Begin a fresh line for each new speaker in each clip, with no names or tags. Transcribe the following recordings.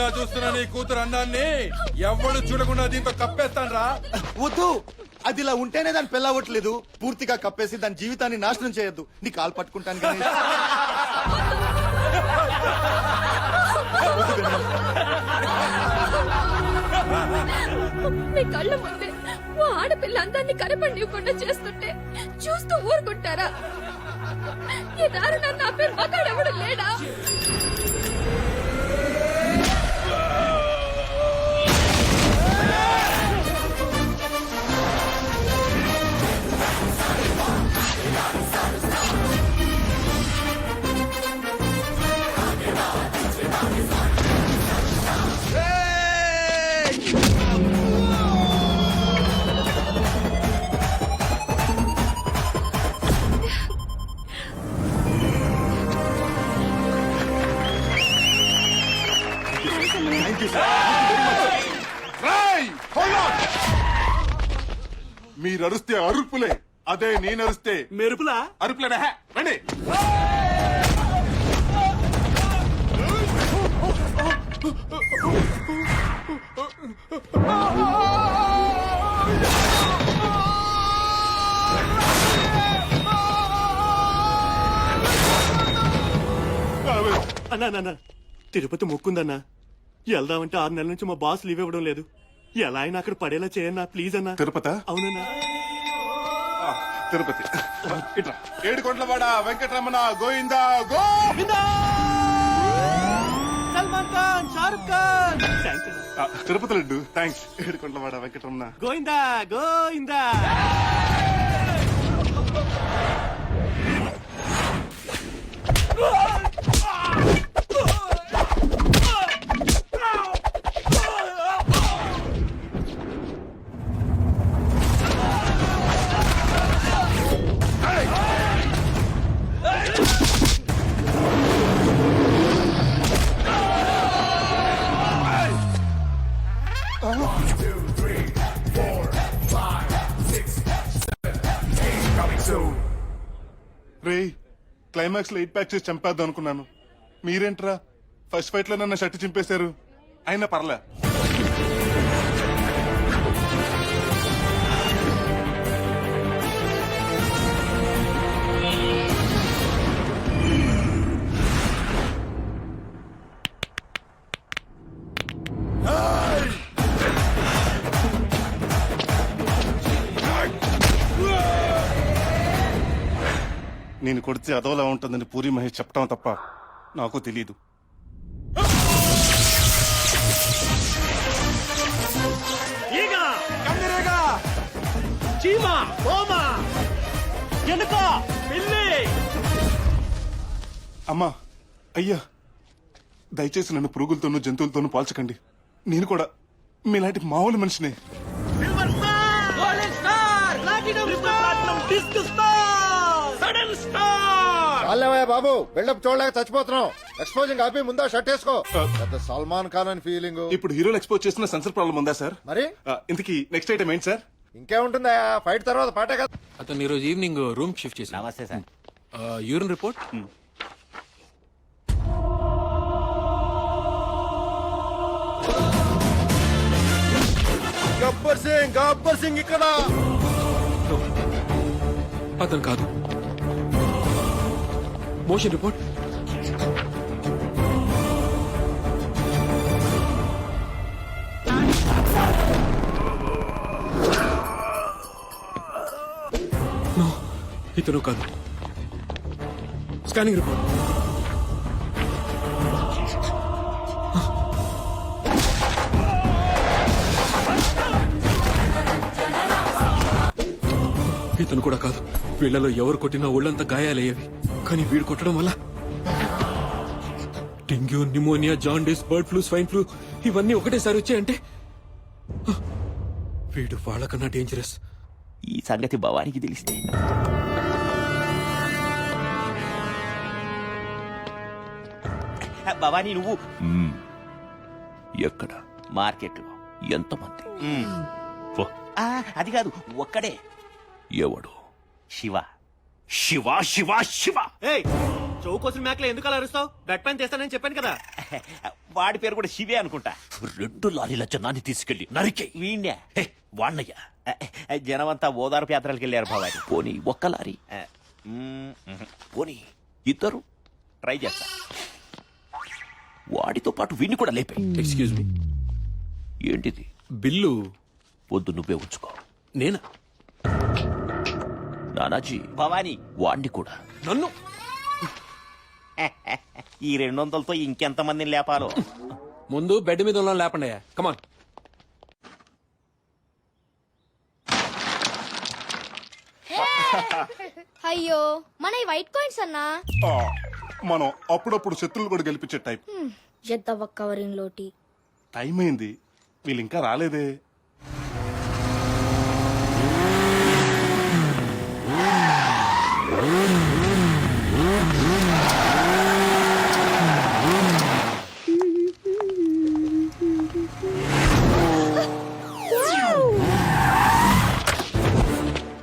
ఆకలిగా చూస్తున్న నీ కూతురు అన్నాన్ని ఎవ్వడు చూడకుండా దీంతో కప్పేస్తాను రా
వద్దు. అది ఇలా ఉంటేనే దాని పెళ్ళవట్లేదు పూర్తిగా కప్పేసి దాని జీవితాన్ని నాశనం చేయొద్దు. నీ కాలు పట్టుకుంటాను కానీ
మీ కళ్ళ ముందే ఓ ఆడపిల్ల అందరినీ కనపడివ్వకుండా చేస్తుంటే చూస్తూ ఊరుకుంటారా? ఈ దారుణాన్ని ఆపే మగాడెవడు లేడా?
మీరు అరుస్తే అరుపులే. అదే నేను అరుస్తే
మెరుపులా?
అరుపులేనా. హే, రండి.
అన్నా నాన్న తిరుపతి మొక్కుందన్నా. వెళ్దామంటే ఆరు నెలల నుంచి మా బాస్ లీవ్ ఇవ్వడం లేదు. ఎలా అయినా అక్కడ పడేలా చేయన్నా ప్లీజ్ అన్నా.
తిరుపత?
అవునన్నా.
తిరుపతి. ఇట్లా ఏడుకొండలవాడ వెంకటరమణ గోవిందా గో
సల్మాన్ ఖాన్ షారుఖ్ ఖాన్. థాంక్స్ అన్నా.
ఆ, తిరుపతి లడ్డు. థ్యాంక్స్ ఏడుకొండలవాడ వెంకటరమణ.
గోయిందా గోయిందా
రే క్లైమాక్స్లో ఎయిట్ ప్యాక్ చేసి చంపేద్దాం అనుకున్నాను. మీరేంట్రా? ఫస్ట్ ఫైట్లో నన్ను షర్ట్ చింపేశారు. అయినా పర్లే. నేను కొడితే అదోలా ఉంటుందని పూరి మహేష్ చెప్పడం తప్ప నాకు తెలియదు
చీమ! ఎనుక! పిల్లి!
అమ్మా అయ్యా! దయచేసి నన్ను పురుగులతోనూ జంతువులతోనూ పోల్చకండి. నేను కూడా మీలాంటి మామూలు మనిషిని.
బాబు బిల్డప్ చూడలేక చచ్చిపోతున్నావు. ఎక్స్పోజింగ్ ఆపి ముందా షర్ట్ వేసుకో. పెద్ద సల్మాన్ ఖాన్ అని ఫీలింగ్
ఇప్పుడు హీరోలు ఎక్స్పోజ్ చేసిన సెన్సర్ ప్రాబ్లం ఉందా సార్
మరి?
ఇంతకీ నెక్స్ట్ ఐటమ్ ఏంటి సార్
ఇంకేముంటుందా? ఫైట్ తర్వాత పాటే కదా.
అతను ఈరోజు ఈవినింగ్ రూమ్ షిఫ్ట్ చేసి నమస్తే sir urine report
Gabbar Singh Gabbar Singh ఇక్కడ.
అతను కాదు. మోషన్ రిపోర్ట్ నో ఇతను కాదు స్కానింగ్ రిపోర్ట్ ఇతను కూడా కాదు. వీళ్ళలో ఎవరు కొట్టినా ఒళ్ళంతా గాయాలయ్యేవి. కానీ వీడు కొట్టడం వల్ల dengue pneumonia jaundice bird flu swine flu ఇవన్నీ ఒకటేసారి వచ్చాయంటే వీడు వాళ్ళకన్నా డేంజరస్
ఈ సంగతి భవానికి తెలిస్తే. భవానీ నువ్వు
ఎక్కడ?
మార్కెట్లో.
ఎంతమంది?
ఆ, అది కాదు ఒక్కడే.
ఎవడు?
శివ.
శివ శివ శివ.
ఏయ్ చౌకోసిన మేకలు ఎందుకు అలా అరుస్తావు? బెడ్ పైన తెస్తానని చెప్పాను కదా.
వాడి పేరు కూడా శివే అనుకుంటా.
రెండు లారీల జనాన్ని తీసుకెళ్ళి నరికే.
వీణ్యా
హే, వాణ్ణయ్యా.
జనమంతా ఓదార్పు యాత్రలకు వెళ్ళారు భవాని
పోనీ ఒక్క లారీ.
మ్మ్,
పోనీ ఇద్దరు.
ట్రై చేస్తా.
వాడితో పాటు వీణ్ణి కూడా లేపే
ఎక్స్క్యూజ్ మీ
ఏంటిది?
బిల్లు
వద్దు నువ్వే ఉంచుకో.
నేనా?
నానాజీ.
భవాని.
వాణ్ణి కూడా.
నన్ను.
ఈ రెండు వందలతో ఇంకెంత మందిని లేపాలో?
ముందు బెడ్ మీద ఉన్న లేపండి కమాన్
అయ్యో మన ఈ వైట్ కాయిన్స్ అన్నా?
మనం అప్పుడప్పుడు శత్రువులు కూడా గెలిపించే టైప్.
ఎద్దవ కవరింగ్ లోటి.
టైం అయింది. వీళ్ళు ఇంకా రాలేదే.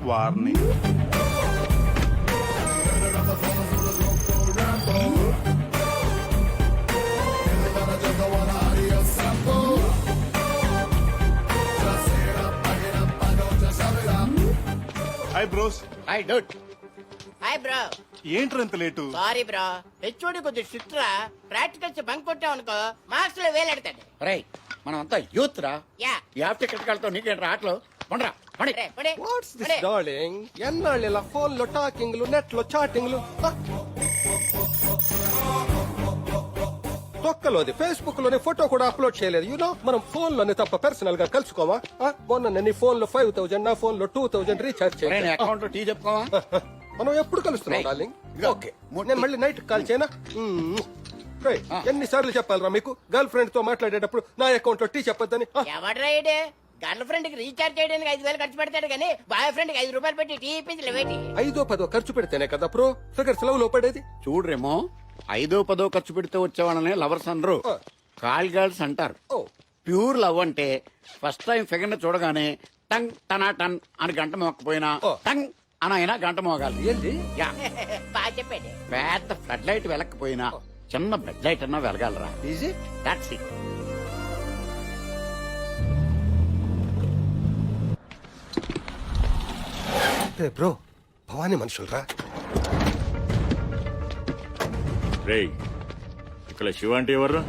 వారిని hi bros
hi dude hi bro
ఏంట్రా ఇంత లేటు?
సారీ బ్రో హెచ్ఓడి కొద్దిగా స్ట్రిక్ట్ రా. ప్రాక్టికల్స్ బంక్ కొట్టాం అనుకో మార్క్స్లో వేలాడతాడు.
రై మనం అంతా యూత్ రా.
యా
ఆఫ్ టికెట్ కలతో నీకేంట్రా ఆటలు? పండ్రా పండి.
పడే, పడే, పడే.
డార్లింగ్ ఎన్నాళ్ళు ఇలా ఫోన్లో టాకింగ్లు నెట్లో చాటింగ్లు తొక్కలోది ఫేస్బుక్లోనే ఫోటో కూడా అప్లోడ్ చేయలేదు. యూనో మనం ఫోన్లోనే తప్ప పర్సనల్గా కలుసుకోవా మొన్న నీ ఫోన్లో ఫైవ్ థౌసండ్ నా ఫోన్లో టూ థౌసండ్ రీఛార్జ్ చేయాలి
అకౌంట్ టీ చెప్పుకోవా
మనం ఎప్పుడు కలుస్తున్నాం డార్లింగ్ ఓకే నేను. మళ్ళీ నైట్ కాల్ చేయనా? ఎన్నిసార్లు చెప్పాలరా మీకు? గర్ల్ ఫ్రెండ్తో మాట్లాడేటప్పుడు నా అకౌంట్లో టీ చెప్పొద్దని
గర్ల్ ఫ్రెండ్కి రీఛార్జ్ చేయడానికి ఐదు వేలు ఖర్చు పెడతాడు కానీ బాయ్ ఫ్రెండ్కి ఐదు రూపాయలు పెట్టి టీ ఇప్పించలే వేటి
ఐదో పదో ఖర్చు పెడితేనే కదా బ్రో. ఫిగర్స్ లవ్లో పడేది.
చూడరేమో ఐదో పదో ఖర్చు పెడితే వచ్చేవాళ్ళని లవర్స్ అనరు. కాల్ గర్ల్స్ అంటారు. ప్యూర్ లవ్ అంటే ఫస్ట్ టైం ఫిగర్ని చూడగానే టంగ్ టనా టన్ అని గంట మోకపోయినా. టంగ్ అని అయినా గంట మోగాలి. యా.
బాగా చెప్పాడు.
పెద్ద ఫ్లడ్ లైట్ వెలకపోయినా చిన్న బెడ్ లైట్ అన్నా వెలగాలరా.
Easy
that's it
bro. Bhavani మనుషులరా?
రేయ్ ఇక్కడ శివ అంటే ఎవర్రా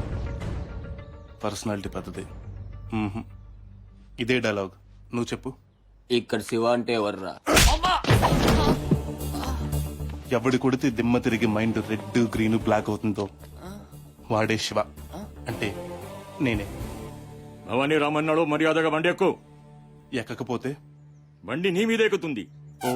పర్సనాలిటీ పెద్దది. మ్మ్హ్. ఇదే డైలాగ్. నువ్వు చెప్పు.
ఇక్కడ శివ అంటే ఎవర్రా?
ఎవడి కొడితే దిమ్మ తిరిగి మైండ్ రెడ్ గ్రీన్ బ్లాక్ అవుతుందో వాడే శివ. అంటే నేనే.
భవానీ రామన్నాడు మర్యాదగా బండి ఎక్కు.
ఎక్కకపోతే?
బండి నీ మీద ఎక్కుతుంది.
ఓ